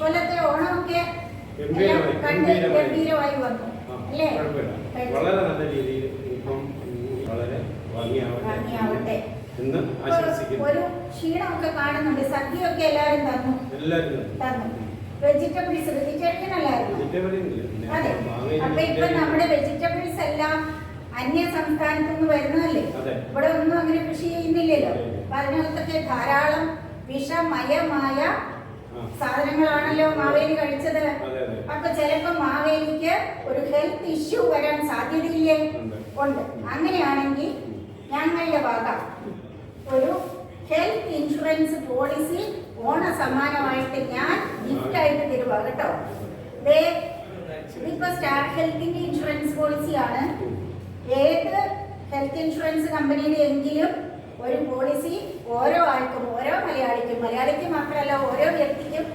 കൊല്ലത്തെ ഓണമൊക്കെ ഗംഭീരമായി, വന്നു അല്ലേ? വളരെ നല്ല രീതിയിൽ ഇപ്പം വളരെ ഭംഗിയാവട്ടെ. എന്ന് ആശംസിക്കുന്നു. ഒരു ക്ഷീണമൊക്കെ കാണുന്നുണ്ട്. സദ്യയൊക്കെ എല്ലാവരും തന്നു. എല്ലാവരും തന്നു. വെജിറ്റബിൾസ് വെജിറ്റബിൾ അതെ. അപ്പൊ ഇപ്പൊ നമ്മുടെ വെജിറ്റബിൾസ് എല്ലാം അന്യ സംസ്ഥാനത്തു നിന്ന് വരുന്നതല്ലേ? ഇവിടെ ഒന്നും അങ്ങനെ കൃഷി ചെയ്യുന്നില്ലല്ലോ. അപ്പൊ അതിനകത്തൊക്കെ ധാരാളം വിഷമയമായ. സാധനങ്ങളാണല്ലോ മാവേലി കഴിച്ചത്. അപ്പൊ ചിലപ്പോ മാവേലിക്ക് ഒരു ഹെൽത്ത് ഇഷ്യൂ വരാൻ സാധ്യതയില്ലേ? ഉണ്ട്. അങ്ങനെയാണെങ്കിൽ ഞങ്ങളുടെ വക ഒരു ഹെൽത്ത് ഇൻഷുറൻസ് പോളിസി ഓണ സമ്മാനമായിട്ട് ഞാൻ ഗിഫ്റ്റ് ആയിട്ട് തരുക കേട്ടോ. ഇതിപ്പോ സ്റ്റാർ ഹെൽത്തിന്റെ ഇൻഷുറൻസ് പോളിസിയാണ് ഏത് ഹെൽത്ത് ഇൻഷുറൻസ് കമ്പനിയുടെ എങ്കിലും ഒരു പോളിസി ഓരോ ആൾക്കും ഓരോ മലയാളിക്കും മാത്രമല്ല ഓരോ വ്യക്തിക്കും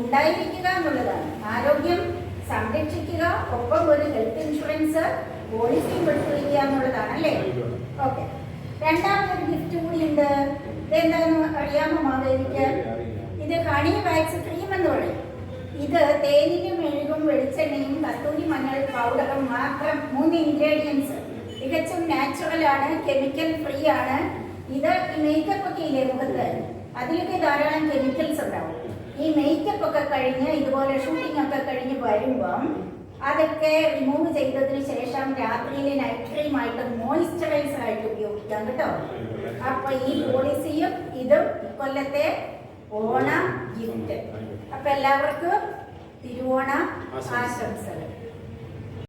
ഉണ്ടായിരിക്കുക എന്നുള്ളതാണ്. ആരോഗ്യം സംരക്ഷിക്കുക ഒപ്പം ഒരു ഹെൽത്ത് ഇൻഷുറൻസ് പോളിസി കൊടുത്തിരിക്കുക എന്നുള്ളതാണ് അല്ലേ. ഓക്കെ രണ്ടാമതൊരു ഗിഫ്റ്റ് കൂടി ഉണ്ട്. ഇതെന്താണെന്ന് അറിയാമോ മാവേലിക്ക് ഇത് ഹണി വാക്സ് ക്രീം എന്ന് പറയും. ഇത് തേനിലും മെഴുകും വെളിച്ചെണ്ണയും കസ്തൂരി മഞ്ഞൾ പൗഡറും മാത്രം മൂന്ന് ഇൻഗ്രീഡിയൻസ് തികച്ചും നാച്ചുറൽ ആണ് കെമിക്കൽ ഫ്രീ ആണ്. ഇത് മേക്കപ്പ് ഒക്കെ ഇല്ലേ മുഖത്ത്? അതിലൊക്കെ ധാരാളം കെമിക്കൽസ് ഉണ്ടാവും. ഈ മേക്കപ്പ് ഒക്കെ കഴിഞ്ഞ് ഇതുപോലെ ഷൂട്ടിംഗ് ഒക്കെ കഴിഞ്ഞ് വരുമ്പം അതൊക്കെ റിമൂവ് ചെയ്തതിന് ശേഷം രാത്രിയിൽ നൈറ്റ് ക്രീം ആയിട്ട് മോയിസ്ചറൈസർ ആയിട്ട് ഉപയോഗിക്കാം കേട്ടോ. അപ്പൊ ഈ പോളിസിയും ഇതും കൊല്ലത്തെ ഓണ ഗിഫ്റ്റ് അപ്പൊ എല്ലാവർക്കും തിരുവോണ. ആശംസകൾ.